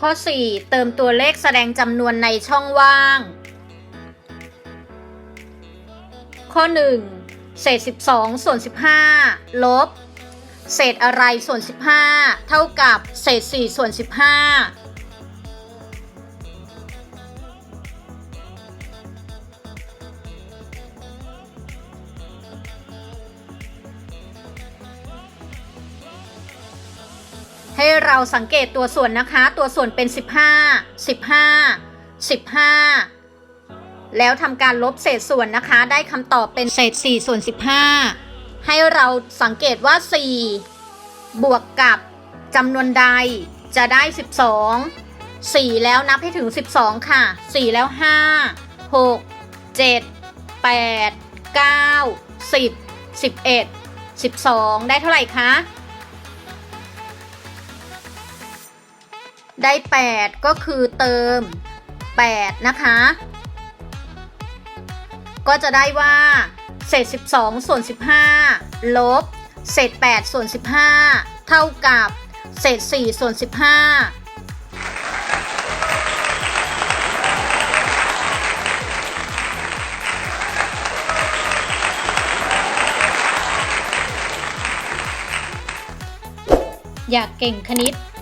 ข้อ 4 เติมตัวเลขแสดงจำนวนในช่องว่าง ข้อ 1 เศษ 12 ส่วน 15 ลบ เศษอะไรส่วน 15 เท่ากับเศษ 4 ส่วน 15 ให้เราสังเกตตัวส่วนนะคะ ตัวส่วนเป็น 15 15 15 แล้วทำการลบเศษส่วนนะคะ ได้คำตอบเป็นเศษ 4 ส่วน 15 ให้เราสังเกตว่า 4 บวกกับจำนวนใดจะได้ 12 4 แล้วนับให้ถึง 12 ค่ะ 4 แล้ว 5 6 7 8 9 10 11 12 ได้เท่าไหร่คะ ได้ 8 ก็คือเติม 8 นะคะ ก็จะได้ว่า เศษ 12 ส่วน 15 ลบ เศษ 8 ส่วน 15 เท่ากับ เศษ 4 ส่วน 15อยากเก่งคณิต